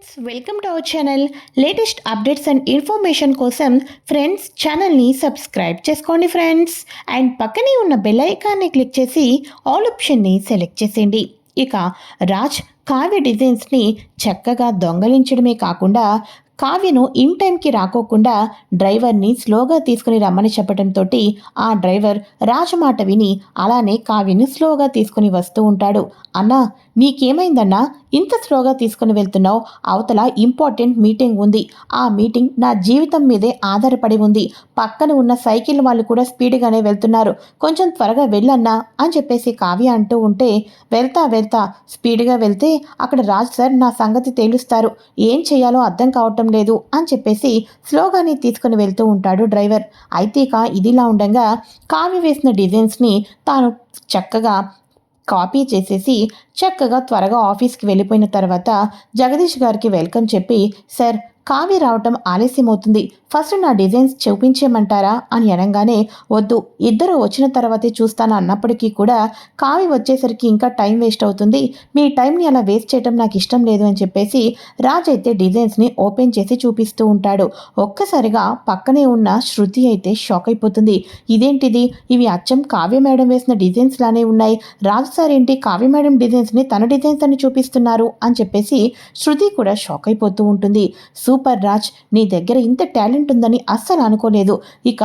Friends welcome to our channel. Latest updates and information కోసం friends ఛానల్ని subscribe చేసుకోండి friends. And పక్కనే ఉన్న బెల్ ఐకాన్ని క్లిక్ చేసి ఆల్ ఆప్షన్ని సెలెక్ట్ చేసేయండి. ఇక రాజ్ కావ్య డిజైన్స్ని చక్కగా దొంగలించడమే కాకుండా కావ్యను ఇన్ టైంకి రాకోకుండా డ్రైవర్ని స్లోగా తీసుకుని రమ్మని చెప్పడంతో ఆ డ్రైవర్ రాజు మాట విని అలానే కావ్యని స్లోగా తీసుకుని వస్తూ ఉంటాడు. అన్నా నీకేమైందన్నా? ఇంత స్లోగా తీసుకుని వెళ్తున్నావు. అవతల ఇంపార్టెంట్ మీటింగ్ ఉంది. ఆ మీటింగ్ నా జీవితం మీదే ఆధారపడి ఉంది. పక్కన ఉన్న సైకిల్ వాళ్ళు కూడా స్పీడ్గానే వెళ్తున్నారు. కొంచెం త్వరగా వెళ్ళన్నా అని చెప్పేసి కావ్య అంటూ ఉంటే వెళ్తా వెళ్తా స్పీడ్గా వెళ్తే అక్కడ రాజు సార్ నా సంగతి తేలుస్తారు. ఏం చేయాలో అర్థం కావటం లేదు అని చెప్పేసి స్లోగానే తీసుకుని వెళ్తూ ఉంటాడు డ్రైవర్. అయితే ఇక ఇదిలా ఉండగా కావ్య వేసిన డిజైన్స్ని తాను చక్కగా కాపీ చేసేసి చక్కగా త్వరగా ఆఫీస్కి వెళ్ళిపోయిన తర్వాత జగదీష్ గారికి వెల్కమ్ చెప్పి సార్ కావ్య రావటం ఆలస్యం అవుతుంది ఫస్ట్ నా డిజైన్స్ చూపించేయమంటారా అని అనగానే వద్దు ఇద్దరు వచ్చిన తర్వాతే చూస్తాను అన్నప్పటికీ కూడా కావ్య వచ్చేసరికి ఇంకా టైం వేస్ట్ అవుతుంది. మీ టైంని అలా వేస్ట్ చేయడం నాకు ఇష్టం లేదు అని చెప్పేసి రాజ్ అయితే డిజైన్స్ని ఓపెన్ చేసి చూపిస్తూ ఉంటాడు. ఒక్కసారిగా పక్కనే ఉన్న శృతి అయితే షాక్ అయిపోతుంది. ఇదేంటిది? ఇవి అచ్చం కావ్య మేడం వేసిన డిజైన్స్ లానే ఉన్నాయి. రాజు సార్ ఏంటి కావ్య మేడం డిజైన్స్ని తన డిజైన్స్ అని చూపిస్తున్నారు అని చెప్పేసి శృతి కూడా షాక్ అయిపోతూ ఉంటుంది. సూపర్ సూపర్ రాజ్ నీ దగ్గర ఇంత టాలెంట్ ఉందని అస్సలు అనుకోలేదు. ఇక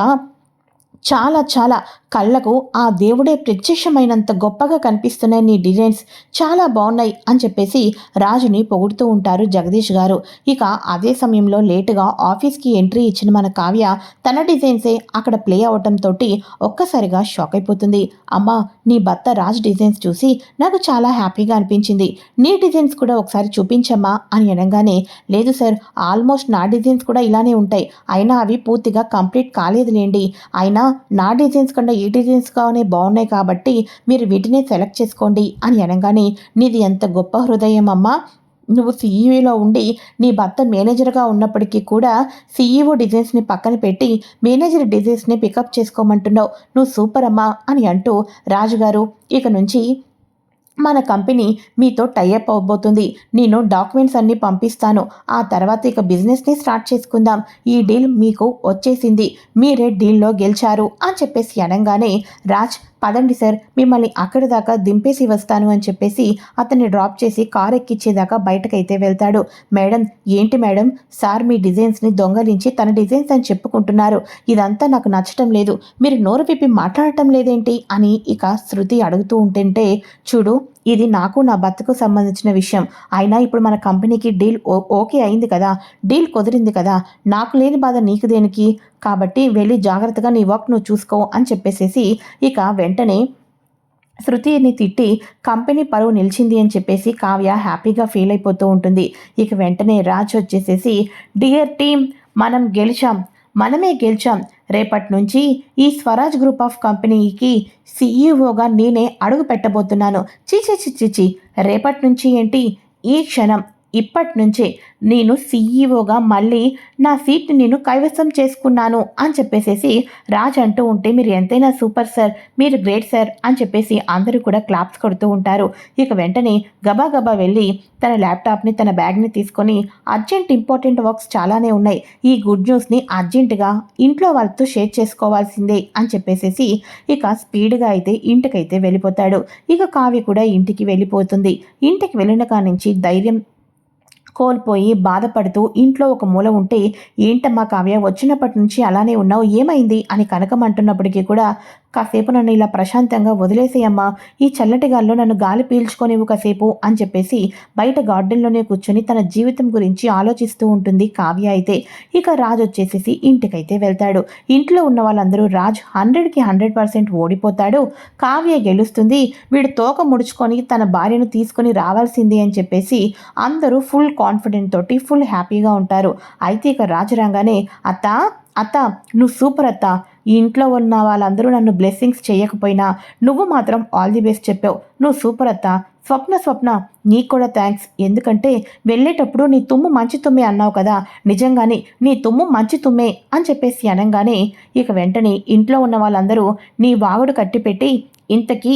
చాలా చాలా కళ్ళకు ఆ దేవుడే ప్రత్యక్షమైనంత గొప్పగా కనిపిస్తున్నాయి. నీ డిజైన్స్ చాలా బాగున్నాయి అని చెప్పేసి రాజుని పొగుడుతూ ఉంటారు జగదీష్ గారు. ఇక అదే సమయంలో లేటుగా ఆఫీస్కి ఎంట్రీ ఇచ్చిన మన కావ్య తన డిజైన్సే అక్కడ ప్లే అవటంతో ఒక్కసారిగా షాక్ అయిపోతుంది. అమ్మా నీ భర్త రాజ్ డిజైన్స్ చూసి నాకు చాలా హ్యాపీగా అనిపించింది. నీ డిజైన్స్ కూడా ఒకసారి చూపించమ్మా అని అనగానే లేదు సార్ ఆల్మోస్ట్ నా డిజైన్స్ కూడా ఇలానే ఉంటాయి. అయినా అవి పూర్తిగా కంప్లీట్ కాలేదులేండి. అయినా నా డిజైన్స్ కన్నా ఈ డిజైన్స్ కావనే బాగున్నాయి కాబట్టి మీరు వీటినే సెలెక్ట్ చేసుకోండి అని అనగానే నీది ఎంత గొప్ప హృదయం అమ్మా! నువ్వు సీఈఓలో ఉండి నీ భర్త మేనేజర్గా ఉన్నప్పటికీ కూడా సీఈఓ డిజైన్స్ని పక్కన పెట్టి మేనేజర్ డిజైన్స్ని పికప్ చేసుకోమంటున్నావు. నువ్వు సూపర్ అమ్మా! అని అంటూ రాజుగారు ఇక నుంచి మన కంపెనీ మీతో టైఅప్ అవబోతుంది నేను డాక్యుమెంట్స్ అన్నీ పంపిస్తాను. ఆ తర్వాత ఇక బిజినెస్ని స్టార్ట్ చేసుకుందాం. ఈ డీల్ మీకు వచ్చేసింది. మీరే డీల్లో గెలిచారు అని చెప్పేసి అనగానే రాజ్ పదండి సార్ మిమ్మల్ని అక్కడి దాకా దింపేసి వస్తాను అని చెప్పేసి అతన్ని డ్రాప్ చేసి కార్ ఎక్కించేదాకా బయటకైతే వెళ్తాడు. మేడం ఏంటి మేడం? సార్ మీ డిజైన్స్ని దొంగలించి తన డిజైన్స్ అని చెప్పుకుంటున్నారు. ఇదంతా నాకు నచ్చటం లేదు. మీరు నోరు విప్పి మాట్లాడటం లేదేంటి అని ఇక శృతి అడుగుతూ ఉంటుంటే చూడు ఇది నాకు నా భర్తకు సంబంధించిన విషయం. అయినా ఇప్పుడు మన కంపెనీకి డీల్ ఓకే అయింది కదా. డీల్ కుదిరింది కదా. నాకు లేని బాధ నీకు దేనికి? కాబట్టి వెళ్ళి జాగ్రత్తగా నీ వర్క్ నువ్వు చూసుకో అని చెప్పేసేసి ఇక వెంటనే శృతిని తిట్టి కంపెనీ పరువు నిలిచింది అని చెప్పేసి కావ్య హ్యాపీగా ఫీల్ అయిపోతూ ఉంటుంది. ఇక వెంటనే రాజ్ వచ్చేసేసి డియర్ టీమ్ మనం గెలిచాం. మనమే గెలిచాం. రేపటి నుంచి ఈ స్వరాజ్ గ్రూప్ ఆఫ్ కంపెనీకి సీఈఓగా నేనే అడుగు పెట్టబోతున్నాను. చీచి చిచ్చిచి రేపటి నుంచి ఏంటి? ఈ క్షణం. ఇప్పటి నుంచే నేను సీఈఓగా మళ్ళీ నా సీట్ నేను కైవసం చేసుకున్నాను అని చెప్పేసేసి రాజ్ అంటూ ఉంటే మీరు ఎంతైనా సూపర్ సార్ మీరు గ్రేట్ సార్ అని చెప్పేసి అందరూ కూడా క్లాప్స్ కొడుతూ ఉంటారు. ఇక వెంటనే గబాగబా వెళ్ళి తన ల్యాప్టాప్ని తన బ్యాగ్ని తీసుకొని అర్జెంట్ ఇంపార్టెంట్ వర్క్స్ చాలానే ఉన్నాయి. ఈ గుడ్ న్యూస్ని అర్జెంటుగా ఇంట్లో వాళ్ళతో షేర్ చేసుకోవాల్సిందే అని చెప్పేసేసి ఇక స్పీడ్గా అయితే ఇంటికైతే వెళ్ళిపోతాడు. ఇక కావ్య కూడా ఇంటికి వెళ్ళిపోతుంది. ఇంటికి వెళ్ళిన కానించి ధైర్యం కోల్పోయి బాధపడుతూ ఇంట్లో ఒక మూల ఉంటే ఏంటమ్మా కావ్య వచ్చినప్పటి నుంచి అలానే ఉన్నావు ఏమైంది? అని కనకమంటున్నప్పటికీ కూడా కాసేపు నన్ను ఇలా ప్రశాంతంగా వదిలేసేయమ్మా. ఈ చల్లటి గాల్లో నన్ను గాలి పీల్చుకోనివ్వు కాసేపు అని చెప్పేసి బయట గార్డెన్లోనే కూర్చొని తన జీవితం గురించి ఆలోచిస్తూ ఉంటుంది కావ్య అయితే. ఇక రాజ్ వచ్చేసేసి ఇంటికైతే వెళ్తాడు. ఇంట్లో ఉన్న వాళ్ళందరూ రాజ్ హండ్రెడ్కి హండ్రెడ్ పర్సెంట్ ఓడిపోతాడు. కావ్య గెలుస్తుంది. వీడు తోక ముడుచుకొని తన భార్యను తీసుకొని రావాల్సింది అని చెప్పేసి అందరూ ఫుల్ కాన్ఫిడెంట్ తోటి ఫుల్ హ్యాపీగా ఉంటారు. అయితే ఇక రాజు రాగానే అత్త అత్త నువ్వు సూపర్ అత్త. ఈ ఇంట్లో ఉన్న వాళ్ళందరూ నన్ను బ్లెస్సింగ్స్ చేయకపోయినా నువ్వు మాత్రం ఆల్ ది బెస్ట్ చెప్పావు. నువ్వు సూపర్ అత్త. స్వప్న స్వప్న నీకు కూడా థ్యాంక్స్ ఎందుకంటే వెళ్ళేటప్పుడు నీ తుమ్ము మంచి తుమ్మే అన్నావు కదా. నిజంగానే నీ తుమ్ము మంచి తుమ్మే అని చెప్పేసి అనగానే ఇక వెంటనే ఇంట్లో ఉన్న వాళ్ళందరూ నీ వాగుడు కట్టిపెట్టి ఇంతకీ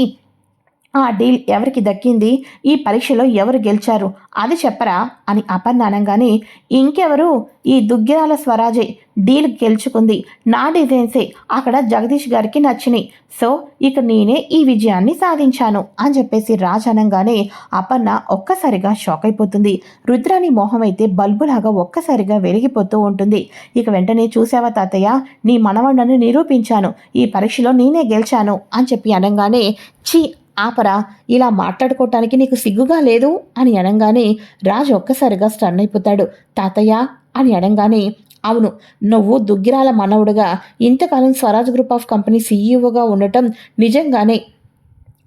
ఆ డీల్ ఎవరికి దక్కింది? ఈ పరీక్షలో ఎవరు గెలిచారు? అది చెప్పరా? అని అపర్ణ అనగానే ఇంకెవరు? ఈ దుగ్గిరాల స్వరాజే డీల్ గెలుచుకుంది. నా డిజైన్సే అక్కడ జగదీష్ గారికి నచ్చినాయి. సో ఇక నేనే ఈ విజయాన్ని సాధించాను అని చెప్పేసి రాజ్ అనగానే అపర్ణ ఒక్కసారిగా షాక్ అయిపోతుంది. రుద్రాని మొహం అయితే బల్బులాగా ఒక్కసారిగా వెలిగిపోతూ ఉంటుంది. ఇక వెంటనే చూసావా తాతయ్య? నీ మనవಣ್ಣను నిరూపించాను. ఈ పరీక్షలో నేనే గెలిచాను అని చెప్పి అనగానే ఛీ ఆపరా ఇలా మాట్లాడుకోవటానికి నీకు సిగ్గుగా లేదు? అని అనగానే రాజు ఒక్కసారిగా స్టన్ అయిపోతాడు. తాతయ్య అని అనగానే అవును నువ్వు దుగ్గిరాల మనవుడుగా ఇంతకాలం స్వరాజ్ గ్రూప్ ఆఫ్ కంపెనీ సీఈఓగా ఉండటం నిజంగానే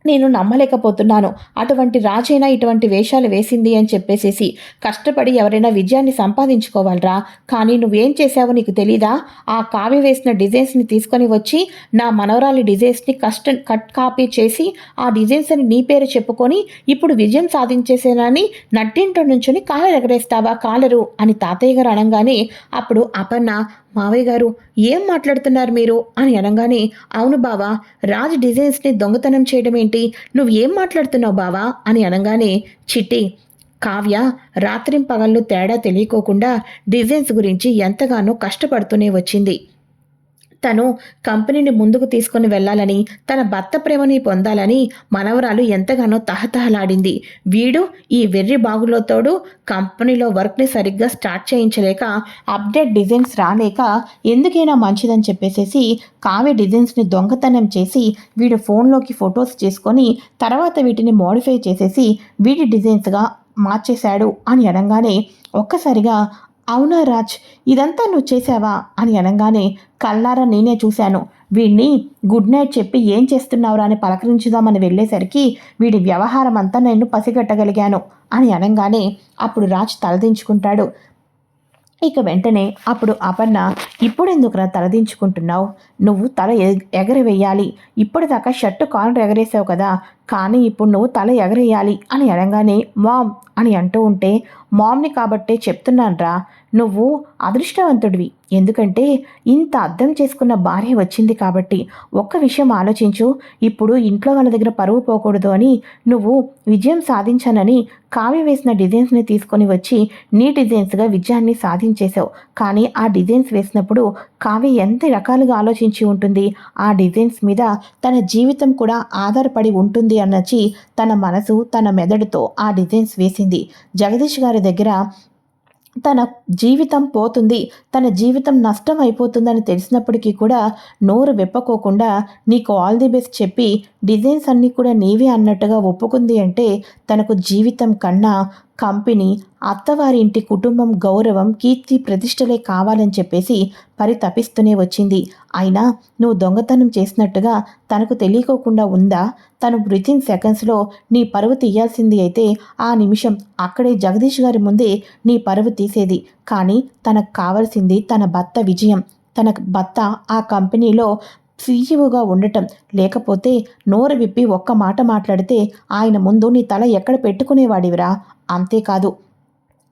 నేను నమ్మలేకపోతున్నాను. అటువంటి రాజైనా ఇటువంటి వేషాలు వేసింది అని చెప్పేసేసి కష్టపడి ఎవరైనా విజయాన్ని సంపాదించుకోవాలరా? కానీ నువ్వేం చేశావో నీకు తెలీదా? ఆ కావి వేసిన డిజైన్స్ని తీసుకొని వచ్చి నా మనవరాలి డిజైన్స్ని కష్ట కట్ కాపీ చేసి ఆ డిజైన్స్ అని నీ పేరు చెప్పుకొని ఇప్పుడు విజయం సాధించేసేనని నట్టింటి నుంచుని కాలు ఎగరేస్తావా కాలరు? అని తాతయ్య గారు అనగానే అప్పుడు అపర్ణ మావయ్య గారు ఏం మాట్లాడుతున్నారు మీరు? అని అనగానే అవును బావా రాజ్ డిజైన్స్ని దొంగతనం చేయడం ఏంటి నువ్వు ఏం మాట్లాడుతున్నావు బావా? అని అనగానే చిట్టి కావ్య రాత్రిం పగళ్ళు తేడా తెలియకోకుండా డిజైన్స్ గురించి ఎంతగానో కష్టపడుతూనే వచ్చింది. తను కంపెనీని ముందుకు తీసుకుని వెళ్ళాలని తన భర్త ప్రేమని పొందాలని మనవరాలు ఎంతగానో తహతహలాడింది. వీడు ఈ వెర్రి బాగులతోడు కంపెనీలో వర్క్ని సరిగ్గా స్టార్ట్ చేయించలేక అప్డేట్ డిజైన్స్ రాలేక ఎందుకైనా మంచిదని చెప్పేసేసి కావ్య డిజైన్స్ని దొంగతనం చేసి వీడు ఫోన్లోకి ఫొటోస్ చేసుకొని తర్వాత వీటిని మోడిఫై చేసేసి వీడి డిజైన్స్గా మార్చేశాడు అని అనగానే ఒక్కసారిగా అవునా రాజ్? ఇదంతా నువ్వు చేసావా అని అనగానే కల్లారా నేనే చూశాను. వీడిని గుడ్ నైట్ చెప్పి ఏం చేస్తున్నావురా అని పలకరించుదామని వెళ్ళేసరికి వీడి వ్యవహారం అంతా నేను పసిగట్టగలిగాను అని అనగానే అప్పుడు రాజ్ తలదించుకుంటాడు. ఇక వెంటనే అప్పుడు అపర్ణ ఇప్పుడెందుకురా తలదించుకుంటున్నావు? నువ్వు తల ఎగ- ఎగరవేయాలి. ఇప్పటిదాకా షర్టు కాలర్ ఎగరేసావు కదా కానీ ఇప్పుడు నువ్వు తల ఎగరేయాలి అని అనగానే మామ్ అని అంటూ ఉంటే మామ్ని కాబట్టే చెప్తున్నాన్రా. నువ్వు అదృష్టవంతుడివి. ఎందుకంటే ఇంత అర్థం చేసుకున్న భార్య వచ్చింది కాబట్టి ఒక్క విషయం ఆలోచించు. ఇప్పుడు ఇంట్లో వాళ్ళ దగ్గర పరువు పోకూడదు అని నువ్వు విజయం సాధించానని కావ్య వేసిన డిజైన్స్ని తీసుకొని వచ్చి నీ డిజైన్స్గా విజయాన్ని సాధించేశావు. కానీ ఆ డిజైన్స్ వేసినప్పుడు కావ్య ఎంత రకాలుగా ఆలోచించి ఉంటుంది. ఆ డిజైన్స్ మీద తన జీవితం కూడా ఆధారపడి ఉంటుంది అన్నచి తన మనసు తన మెదడుతో ఆ డిజైన్స్ వేసింది. జగదీష్ గారి దగ్గర తన జీవితం పోతుంది తన జీవితం నష్టం అయిపోతుందని తెలిసినప్పటికీ కూడా నోరు విప్పకోకుండా నీకు ఆల్ ది బెస్ట్ చెప్పి డిజైన్స్ అన్నీ కూడా నీవే అన్నట్టుగా ఒప్పుకుంది అంటే తనకు జీవితం కన్నా కంపెనీ అత్తవారి ఇంటి కుటుంబం గౌరవం కీర్తి ప్రతిష్టలే కావాలని చెప్పేసి పరితపిస్తూనే వచ్చింది. అయినా నువ్వు దొంగతనం చేసినట్టుగా తనకు తెలియకోకుండా ఉందా? తను బ్రితిన్ సెకండ్స్లో నీ పరువు తీయాల్సింది అయితే ఆ నిమిషం అక్కడే జగదీష్ గారి ముందే నీ పరువు తీసేది. కానీ తనకు కావాల్సింది తన భర్త విజయం. తన భర్త ఆ కంపెనీలో సీఈఓగా ఉండటం. లేకపోతే నోరు విప్పి ఒక్క మాట మాట్లాడితే ఆయన ముందు నీ తల ఎక్కడ పెట్టుకునేవాడివిరా? అంతేకాదు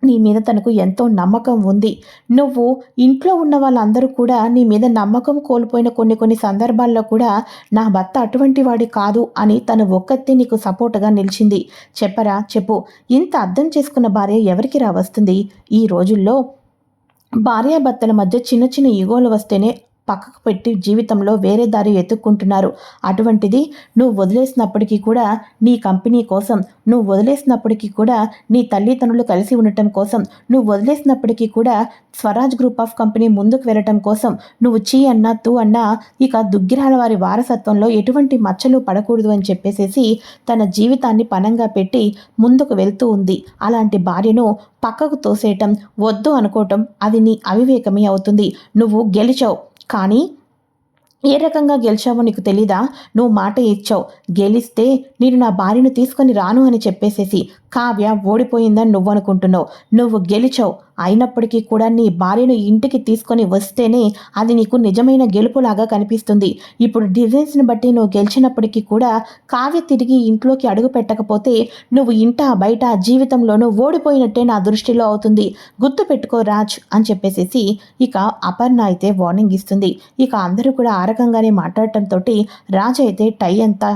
నీ మీద తనకు ఎంతో నమ్మకం ఉంది. నువ్వు ఇంట్లో ఉన్న వాళ్ళందరూ కూడా నీ మీద నమ్మకం కోల్పోయిన కొన్ని కొన్ని సందర్భాల్లో కూడా నా భర్త అటువంటి వాడి కాదు అని తను ఒక్కతే నీకు సపోర్ట్గా నిలిచింది. చెప్పరా చెప్పు. ఇంత అర్థం చేసుకున్న భార్య ఎవరికి రా వస్తుంది? ఈ రోజుల్లో భార్యాభర్తల మధ్య చిన్న చిన్న ఈగోలు వస్తేనే పక్కకు పెట్టి జీవితంలో వేరే దారి వెతుక్కుంటున్నారు అటువంటిది నువ్వు వదిలేసినప్పటికీ కూడా నీ కంపెనీ కోసం నువ్వు వదిలేసినప్పటికీ కూడా నీ తల్లిదండ్రులు కలిసి ఉండటం కోసం నువ్వు వదిలేసినప్పటికీ కూడా స్వరాజ్ గ్రూప్ ఆఫ్ కంపెనీ ముందుకు వెళ్ళటం కోసం నువ్వు చీ అన్నా తూ అన్నా ఇక దుగ్గిరాల వారి వారసత్వంలో ఎటువంటి మచ్చలు పడకూడదు అని చెప్పేసేసి తన జీవితాన్ని పనంగా పెట్టి ముందుకు వెళ్తూ ఉంది. అలాంటి భార్యను పక్కకు తోసేయటం వద్దు అనుకోవటం అది నీ అవివేకమే అవుతుంది. నువ్వు గెలిచావు. కానీ ఏ రకంగా గెలిచావో నీకు తెలీదా? నువ్వు మాట ఇచ్చావు గెలిస్తే నేను నా భార్యను తీసుకొని రాను అని చెప్పేసేసి కావ్య ఓడిపోయిందని నువ్వు అనుకుంటున్నావు నువ్వు గెలిచావు. అయినప్పటికీ కూడా నీ భార్యను ఇంటికి తీసుకొని వస్తేనే అది నీకు నిజమైన గెలుపులాగా కనిపిస్తుంది. ఇప్పుడు డిజైన్స్ని బట్టి నువ్వు గెలిచినప్పటికీ కూడా కావ్య తిరిగి ఇంట్లోకి అడుగు పెట్టకపోతే నువ్వు ఇంట బయట జీవితంలోనూ ఓడిపోయినట్టే నా దృష్టిలో అవుతుంది. గుర్తు పెట్టుకో రాజ్ అని చెప్పేసేసి ఇక అపర్ణ అయితే వార్నింగ్ ఇస్తుంది. ఇక అందరూ కూడా ఆ రకంగానే మాట్లాడటంతో రాజ్ అయితే టై అంతా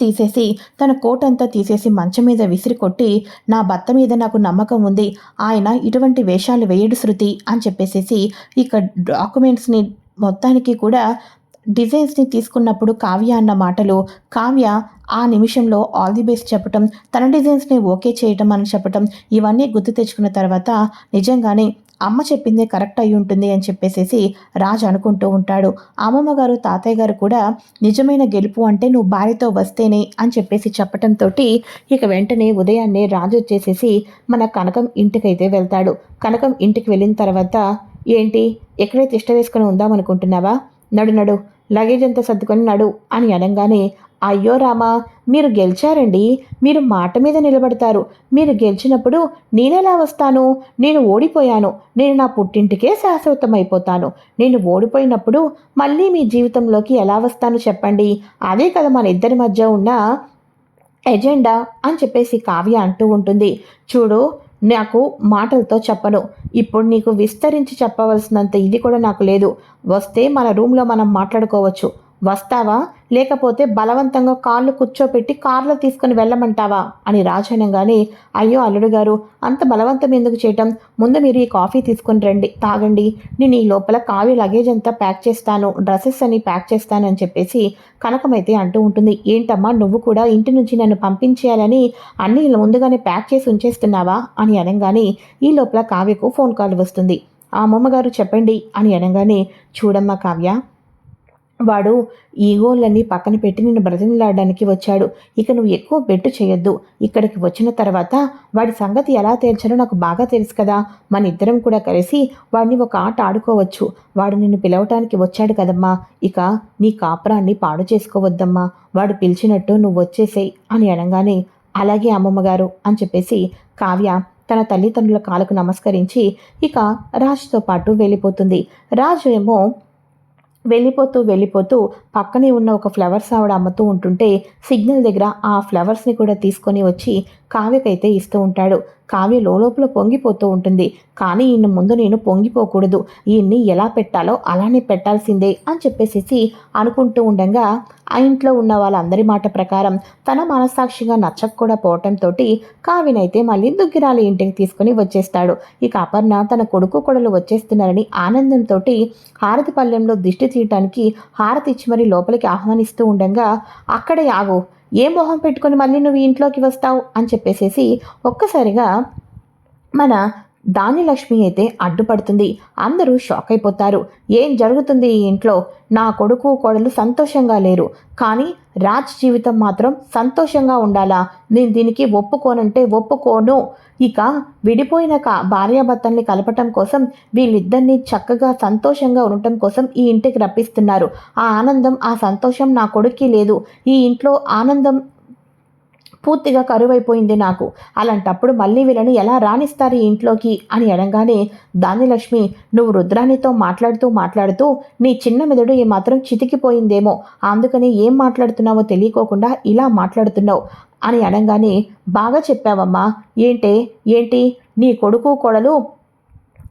తీసేసి తన కోట్ అంతా తీసేసి మంచం మీద విసిరి కొట్టి నా భర్త మీద నాకు నమ్మకం ఉంది. ఆయన ఇటువంటి వేషాలు వేయడు శృతి అని చెప్పేసేసి ఇక డాక్యుమెంట్స్ని మొత్తానికి కూడా డిజైన్స్ని తీసుకున్నప్పుడు కావ్య అన్న మాటలు కావ్య ఆ నిమిషంలో ఆల్ ది బెస్ట్ చెప్పటం తన డిజైన్స్ని ఓకే చేయటం అని చెప్పటం ఇవన్నీ గుర్తు తెచ్చుకున్న తర్వాత నిజంగానే అమ్మ చెప్పిందే కరెక్ట్ అయి ఉంటుంది అని చెప్పేసేసి రాజు అనుకుంటూ ఉంటాడు. అమ్మమ్మ గారు తాతయ్య గారు కూడా నిజమైన గెలుపు అంటే నువ్వు భార్యతో వస్తేనే అని చెప్పేసి చెప్పటంతో ఇక వెంటనే ఉదయాన్నే రాజు వచ్చేసేసి మన కనకం ఇంటికైతే వెళ్తాడు. కనకం ఇంటికి వెళ్ళిన తర్వాత ఏంటి? ఎక్కడే తిష్ట వేసుకొని ఉందామనుకుంటున్నావా? నడు నడు. లగేజ్ అంతా సర్దుకొని నడు అని అనగానే అయ్యో రామా మీరు గెలిచారండి. మీరు మాట మీద నిలబడతారు. మీరు గెలిచినప్పుడు నేనెలా వస్తాను? నేను ఓడిపోయాను. నేను నా పుట్టింటికే శాశ్వతమైపోతాను. నేను ఓడిపోయినప్పుడు మళ్ళీ మీ జీవితంలోకి ఎలా వస్తాను చెప్పండి. అదే కదా మన ఇద్దరి మధ్య ఉన్న ఎజెండా అని చెప్పేసి కావ్య అంటూ ఉంటుంది. చూడు నాకు మాటలతో చెప్పను. ఇప్పుడు నీకు విస్తరించి చెప్పవలసినంత ఇది కూడా నాకు లేదు. వస్తే మన రూమ్లో మనం మాట్లాడుకోవచ్చు. వస్తావా? లేకపోతే బలవంతంగా కార్లు కూర్చోపెట్టి కార్లో తీసుకుని వెళ్ళమంటావా? అని రాజనంగానే అయ్యో అల్లుడు గారు అంత బలవంతం ఎందుకు చేయటం? ముందు మీరు ఈ కాఫీ తీసుకుని రండి తాగండి. నేను ఈ లోపల కావి లగేజ్ అంతా ప్యాక్ చేస్తాను డ్రెస్సెస్ అని ప్యాక్ చేస్తాను అని చెప్పేసి కనకమైతే అంటూ ఉంటుంది. ఏంటమ్మా నువ్వు కూడా ఇంటి నుంచి నన్ను పంపించేయాలని అన్నీ ముందుగానే ప్యాక్ చేసి ఉంచేస్తున్నావా? అని అనగానే ఈ లోపల కావ్యకు ఫోన్ కాల్ వస్తుంది. ఆ అమ్మమ్మగారు చెప్పండి అని అనగానే చూడమ్మా కావ్య. వాడు ఈగోలన్నీ పక్కన పెట్టి నిన్ను బ్రతిమలాడడానికి వచ్చాడు. ఇక నువ్వు ఎక్కువ బెట్టు చేయొద్దు. ఇక్కడికి వచ్చిన తర్వాత వాడి సంగతి ఎలా తేల్చాలో నాకు బాగా తెలుసు కదా. మన ఇద్దరం కూడా కలిసి వాడిని ఒక ఆట ఆడుకోవచ్చు. వాడు నిన్ను పిలవటానికి వచ్చాడు కదమ్మా. ఇక నీ కాపురాన్ని పాడు చేసుకోవద్దమ్మా. వాడు పిలిచినట్టు నువ్వు వచ్చేసేయి అని అనగానే అలాగే అమ్మమ్మగారు అని చెప్పేసి కావ్య తన తల్లిదండ్రుల కాలకు నమస్కరించి ఇక రాజుతో పాటు వెళ్ళిపోతుంది. రాజు ఏమో వెళ్ళిపోతూ వెళ్ళిపోతూ పక్కనే ఉన్న ఒక ఫ్లవర్స్ ఆవిడ అమ్ముతూ ఉంటుంటే సిగ్నల్ దగ్గర ఆ ఫ్లవర్స్ని కూడా తీసుకొని వచ్చి కావ్యకైతే ఇస్తూ ఉంటాడు. కావ్య లోపల పొంగిపోతూ ఉంటుంది. కానీ ఈయన ముందు నేను పొంగిపోకూడదు. ఈయన్ని ఎలా పెట్టాలో అలానే పెట్టాల్సిందే అని చెప్పేసి అనుకుంటూ ఉండగా ఆ ఇంట్లో ఉన్న వాళ్ళందరి మాట ప్రకారం తన మనస్సాక్షిగా నచ్చక కూడా పోవటంతో కావ్యనైతే మళ్ళీ దుగ్గిరాలి ఇంటికి తీసుకుని వచ్చేస్తాడు. ఇక అపర్ణ తన కొడుకు కొడలు వచ్చేస్తున్నారని ఆనందంతో హారతి పల్లెంలో దిష్టి తీయటానికి హారతి ఇచ్చి మరి లోపలికి ఆహ్వానిస్తూ ఉండగా అక్కడే ఆగు. ఏ మొహం పెట్టుకొని మళ్ళీ నువ్వు ఇంట్లోకి వస్తావు అని చెప్పేసేసి ఒక్కసారిగా మన దానిలక్ష్మి అయితే అడ్డుపడుతుంది. అందరూ షాక్ అయిపోతారు. ఏం జరుగుతుంది ఈ ఇంట్లో? నా కొడుకు కోడలు సంతోషంగా లేరు. కానీ రాజ్ జీవితం మాత్రం సంతోషంగా ఉండాలా? నేను దీనికి ఒప్పుకోనంటే ఒప్పుకోను. ఇక విడిపోయిన కా భార్యాభర్తల్ని కలపటం కోసం వీళ్ళిద్దరినీ చక్కగా సంతోషంగా ఉండటం కోసం ఈ ఇంటికి రప్పిస్తున్నారు. ఆ ఆనందం ఆ సంతోషం నా కొడుక్కి లేదు. ఈ ఇంట్లో ఆనందం పూర్తిగా కరువైపోయింది నాకు. అలాంటప్పుడు మళ్ళీ వీళ్ళని ఎలా రాణిస్తారు ఇంట్లోకి అని అనగానే దానిలక్ష్మి నువ్వు రుద్రాణితో మాట్లాడుతూ మాట్లాడుతూ నీ చిన్న మెదడు ఈ మాత్రం చితికిపోయిందేమో. అందుకని ఏం మాట్లాడుతున్నావో తెలియకోకుండా ఇలా మాట్లాడుతున్నావు అని అనగానే బాగా చెప్పావమ్మా. ఏంటే? ఏంటి? నీ కొడుకు కొడలు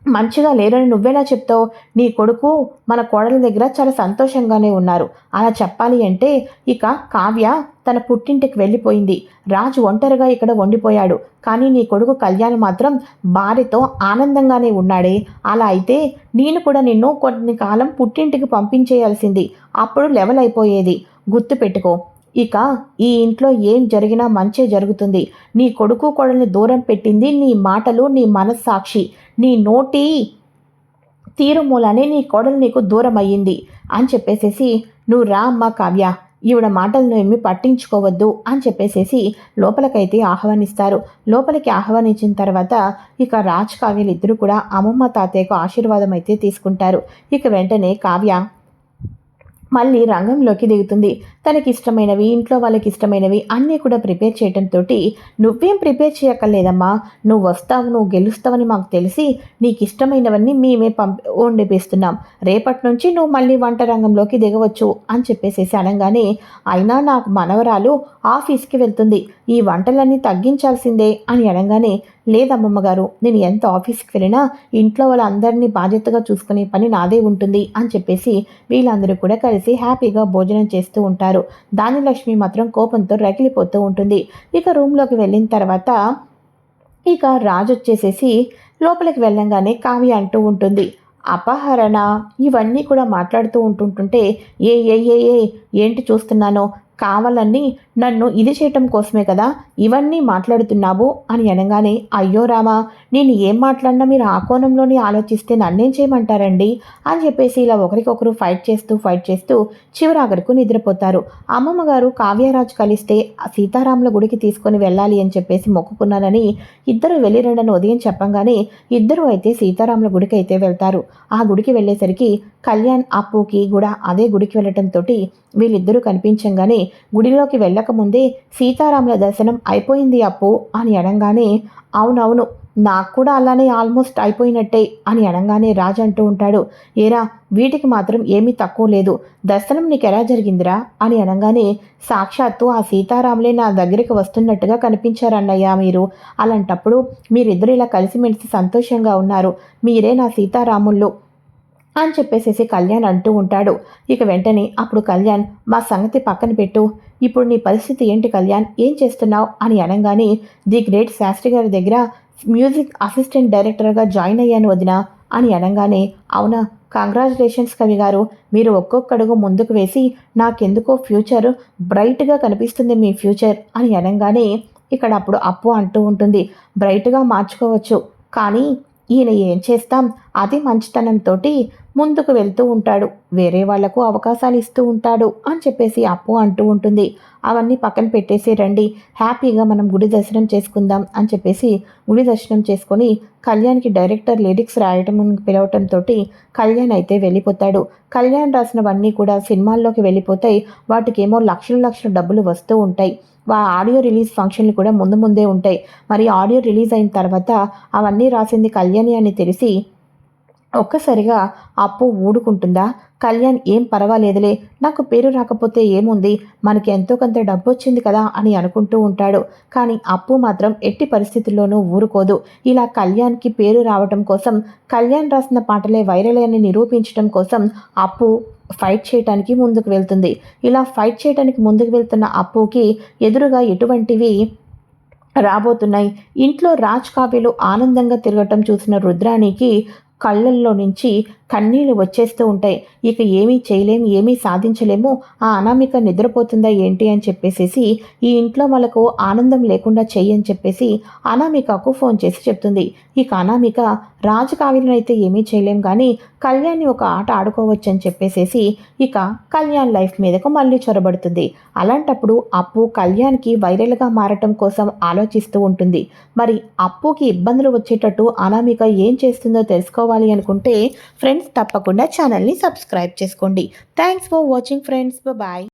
మంచిగా లేరని నువ్వేలా చెప్తావు? నీ కొడుకు మన కోడల దగ్గర చాలా సంతోషంగానే ఉన్నారు. అలా చెప్పాలి అంటే ఇక కావ్య తన పుట్టింటికి వెళ్ళిపోయింది. రాజు ఒంటరిగా ఇక్కడ వండిపోయాడు కానీ నీ కొడుకు కళ్యాణ్ మాత్రం భార్యతో ఆనందంగానే ఉన్నాడే. అలా అయితే నేను కూడా నిన్ను కొన్ని కాలం పుట్టింటికి పంపించేయాల్సింది. అప్పుడు లెవెల్ అయిపోయేది. గుర్తు పెట్టుకో. ఇక ఈ ఇంట్లో ఏం జరిగినా మంచే జరుగుతుంది. నీ కొడుకు కొడల్ని దూరం పెట్టింది నీ మాటలు నీ మనస్సాక్షి. నోటి తీరు మూలానే నీ కోడలు నీకు దూరం అయ్యింది అని చెప్పేసేసి నువ్వు రా అమ్మ కావ్య ఈవిడ మాటలను ఏమి పట్టించుకోవద్దు అని చెప్పేసేసి లోపలికైతే ఆహ్వానిస్తారు. లోపలికి ఆహ్వానించిన తర్వాత ఇక రాజ్ కావ్యలు ఇద్దరు కూడా అమ్మమ్మ తాతయ్యకు ఆశీర్వాదం అయితే తీసుకుంటారు. ఇక వెంటనే కావ్య మళ్ళీ రంగంలోకి దిగుతుంది. తనకి ఇష్టమైనవి ఇంట్లో వాళ్ళకి ఇష్టమైనవి అన్నీ కూడా ప్రిపేర్ చేయడంతో నువ్వేం ప్రిపేర్ చేయక్కర్లేదమ్మా. నువ్వు వస్తావు నువ్వు గెలుస్తావని మాకు తెలిసి నీకు ఇష్టమైనవన్నీ మేమే పంపి వండిపిస్తున్నాం. రేపటి నుంచి నువ్వు మళ్ళీ వంట రంగంలోకి దిగవచ్చు అని చెప్పేసేసి అనగానే అయినా నాకు మనవరాలు ఆఫీస్కి వెళ్తుంది. ఈ వంటలన్నీ తగ్గించాల్సిందే అని అనగానే లేదమ్మమ్మగారు నేను ఎంత ఆఫీస్కి వెళ్ళినా ఇంట్లో వాళ్ళందరినీ బాధ్యతగా చూసుకునే పని నాదే ఉంటుంది అని చెప్పేసి వీళ్ళందరూ కూడా కలిసి హ్యాపీగా భోజనం చేస్తూ ఉంటారు. దాని లక్ష్మి మాత్రం కోపంతో రగిలిపోతూ ఉంటుంది. ఇక రూమ్లోకి వెళ్ళిన తర్వాత ఇక రాజు వచ్చేసేసి లోపలికి వెళ్ళంగానే కావ్య అంటూ ఉంటుంది అపహరణ? ఇవన్నీ కూడా మాట్లాడుతూ ఉంటుంటుంటే ఏ ఏ ఏ ఏ ఏంటి చూస్తున్నానో? కావాలని నన్ను ఇది చేయటం కోసమే కదా ఇవన్నీ మాట్లాడుతున్నావు అని అనగానే అయ్యో రామా నేను ఏం మాట్లాడినా మీరు ఆ కోణంలోనే ఆలోచిస్తే నన్నేం చేయమంటారండి? అని చెప్పేసి ఇలా ఒకరికొకరు ఫైట్ చేస్తూ ఫైట్ చేస్తూ చివరాగరకు నిద్రపోతారు. అమ్మమ్మ గారు కావ్యరాజు కలిస్తే సీతారాముల గుడికి తీసుకొని వెళ్ళాలి అని చెప్పేసి మొక్కుకున్నానని ఇద్దరు వెళ్ళిరండని ఉదయం చెప్పంగానే ఇద్దరు అయితే సీతారాముల గుడికి అయితే వెళ్తారు. ఆ గుడికి వెళ్ళేసరికి కళ్యాణ్ అప్పుకి కూడా అదే గుడికి వెళ్ళటంతో వీళ్ళిద్దరూ కనిపించంగానే గుడిలోకి వెళ్ళకముందే సీతారాముల దర్శనం అయిపోయింది అప్పు అని అనగానే అవునవును నాకు కూడా అలానే ఆల్మోస్ట్ అయిపోయినట్టే అని అనగానే రాజు అంటూ ఉంటాడు. ఏరా వీటికి మాత్రం ఏమీ తక్కువ లేదు. దర్శనం నీకు ఎలా జరిగిందిరా? అని అనగానే సాక్షాత్తు ఆ సీతారాములే నా దగ్గరికి వస్తున్నట్టుగా కనిపించారన్నయ్యా మీరు. అలాంటప్పుడు మీరిద్దరు ఇలా కలిసిమెలిసి సంతోషంగా ఉన్నారు. మీరే నా సీతారాముళ్ళు. అని చెప్పేసేసి కళ్యాణ్ అంటూ ఉంటాడు. ఇక వెంటనే అప్పుడు కళ్యాణ్ మా సంగతి పక్కన పెట్టు. ఇప్పుడు నీ పరిస్థితి ఏంటి కళ్యాణ్? ఏం చేస్తున్నావు? అని అనగానే ది గ్రేట్ శాస్త్రి గారి దగ్గర మ్యూజిక్ అసిస్టెంట్ డైరెక్టర్గా జాయిన్ అయ్యాను వదిన అని అనగానే అవునా? కంగ్రాచులేషన్స్ కవి గారు. మీరు ఒక్కొక్కడుగు ముందుకు వేసి నాకెందుకో ఫ్యూచర్ బ్రైట్గా కనిపిస్తుంది మీ ఫ్యూచర్ అని అనగానే ఇక్కడ అప్పుడు అప్పు అంటూ ఉంటుంది. బ్రైట్గా మార్చుకోవచ్చు. కానీ ఈయన ఏం చేస్తాం? అది మంచితనంతో ముందుకు వెళ్తూ ఉంటాడు. వేరే వాళ్ళకు అవకాశాలు ఇస్తూ ఉంటాడు అని చెప్పేసి అప్పు అంటూ ఉంటుంది. అవన్నీ పక్కన పెట్టేసి రండి హ్యాపీగా మనం గుడి దర్శనం చేసుకుందాం అని చెప్పేసి గుడి దర్శనం చేసుకొని కళ్యాణ్కి డైరెక్టర్ లిరిక్స్ రాయటం పిలవటంతో కళ్యాణ్ అయితే వెళ్ళిపోతాడు. కళ్యాణ్ రాసినవన్నీ కూడా సినిమాల్లోకి వెళ్ళిపోతాయి. వాటికేమో లక్షల లక్షల డబ్బులు వస్తూ ఉంటాయి. వా ఆడియో రిలీజ్ ఫంక్షన్లు కూడా ముందు ముందే ఉంటాయి. మరి ఆడియో రిలీజ్ అయిన తర్వాత అవన్నీ రాసింది కళ్యాణి అని తెలిసి ఒక్కసారిగా అప్పు ఊడుకుంటుందా? కళ్యాణ్ ఏం పర్వాలేదులే. నాకు పేరు రాకపోతే ఏముంది? మనకి ఎంతో కొంత డబ్బు వచ్చింది కదా అని అనుకుంటూ ఉంటాడు. కానీ అప్పు మాత్రం ఎట్టి పరిస్థితుల్లోనూ ఊరుకోదు. ఇలా కళ్యాణ్కి పేరు రావటం కోసం కళ్యాణ్ రాసిన పాటలే వైరల్ అని నిరూపించడం కోసం అప్పు ఫైట్ చేయటానికి ముందుకు వెళ్తుంది. ఇలా ఫైట్ చేయడానికి ముందుకు వెళ్తున్న అప్పుకి ఎదురుగా ఎటువంటివి రాబోతున్నాయి? ఇంట్లో రాజ్ కావ్యలు ఆనందంగా తిరగటం చూసిన రుద్రానికి కళ్ళల్లో నుంచి కన్నీళ్ళు వచ్చేస్తూ ఉంటాయి. ఇక ఏమీ చేయలేం ఏమీ సాధించలేము. ఆ అనామిక నిద్రపోతుందా ఏంటి అని చెప్పేసేసి ఈ ఇంట్లో వాళ్ళకు ఆనందం లేకుండా చెయ్యని చెప్పేసి అనామికకు ఫోన్ చేసి చెప్తుంది. ఇక అనామిక రాజు అయితే ఏమీ చేయలేం కానీ కళ్యాణ్ని ఒక ఆట ఆడుకోవచ్చు అని చెప్పేసేసి ఇక కళ్యాణ్ లైఫ్ మీదకు మళ్ళీ చొరబడుతుంది. అలాంటప్పుడు అప్పు కళ్యాణ్కి వైరల్గా మారటం కోసం ఆలోచిస్తూ ఉంటుంది. మరి అప్పుకి ఇబ్బందులు వచ్చేటట్టు అనామిక ఏం చేస్తుందో తెలుసుకోవాలి అనుకుంటే ఫ్రెండ్ ఫ్రెండ్స్ తప్పకుండా ఛానల్ని సబ్స్క్రైబ్ చేసుకోండి. Thanks for watching friends bye